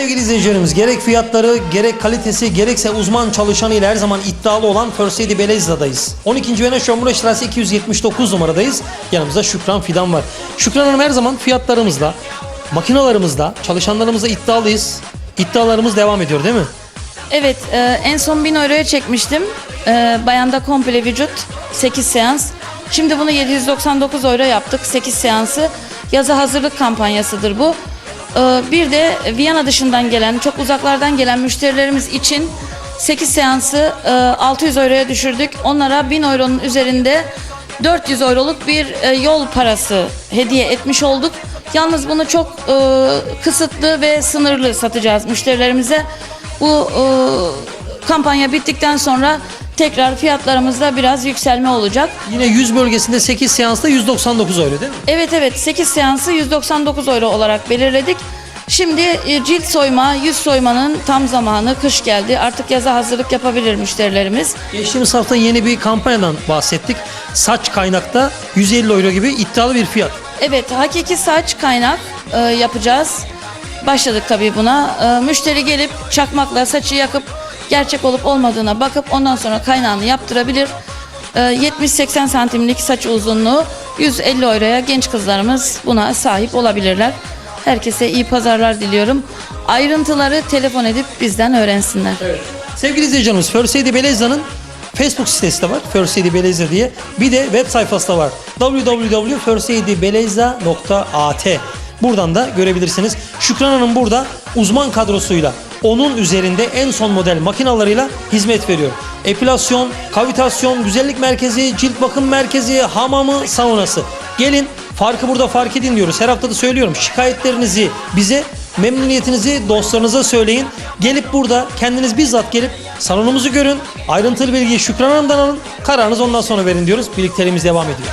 izleyicilerimiz gerek fiyatları, gerek kalitesi, gerekse uzman çalışanıyla her zaman iddialı olan First Aid Belezda'dayız. 12. Vene Şömre Strasse 279 numaradayız. Yanımızda Şükran Fidan var. Şükran Hanım her zaman fiyatlarımızda, makinalarımızda, çalışanlarımızda iddialıyız. İddialarımız devam ediyor değil mi? Evet, e, en son 1000 euroya çekmiştim. E, bayanda komple vücut 8 seans. Şimdi bunu 799 euro yaptık 8 seansı. Yaza hazırlık kampanyasıdır bu. E, bir de Viyana dışından gelen, çok uzaklardan gelen müşterilerimiz için 8 seansı e, 600 euroya düşürdük. Onlara 1000 euronun üzerinde 400 euroluk bir e, yol parası hediye etmiş olduk. Yalnız bunu çok e, kısıtlı ve sınırlı satacağız müşterilerimize. Bu e, kampanya bittikten sonra tekrar fiyatlarımızda biraz yükselme olacak. Yine 100 bölgesinde 8 seansta 199 euro değil mi? Evet evet 8 seansı 199 euro olarak belirledik. Şimdi e, cilt soyma, yüz soymanın tam zamanı kış geldi. Artık yaza hazırlık yapabilir müşterilerimiz. Geçtiğimiz hafta yeni bir kampanyadan bahsettik. Saç kaynakta 150 euro gibi iddialı bir fiyat. Evet, hakiki saç kaynak e, yapacağız. Başladık tabii buna. E, müşteri gelip çakmakla saçı yakıp gerçek olup olmadığına bakıp ondan sonra kaynağını yaptırabilir. E, 70-80 santimlik saç uzunluğu 150 euroya genç kızlarımız buna sahip olabilirler. Herkese iyi pazarlar diliyorum. Ayrıntıları telefon edip bizden öğrensinler. Sevgili izleyicilerimiz First Aid Belezda'nın Facebook sitesi de var. First Aid Belezda diye. Bir de web sayfası da var. www.firstaidbeleza.at Buradan da görebilirsiniz. Şükran Hanım burada uzman kadrosuyla onun üzerinde en son model makinalarıyla hizmet veriyor. Epilasyon, kavitasyon, güzellik merkezi, cilt bakım merkezi, hamamı, saunası. Gelin farkı burada fark edin diyoruz. Her hafta da söylüyorum. Şikayetlerinizi bize Memnuniyetinizi dostlarınıza söyleyin. Gelip burada kendiniz bizzat gelip salonumuzu görün. Ayrıntılı bilgiyi Şükran Hanım'dan alın. Kararınızı ondan sonra verin diyoruz. Birlikteliğimiz devam ediyor.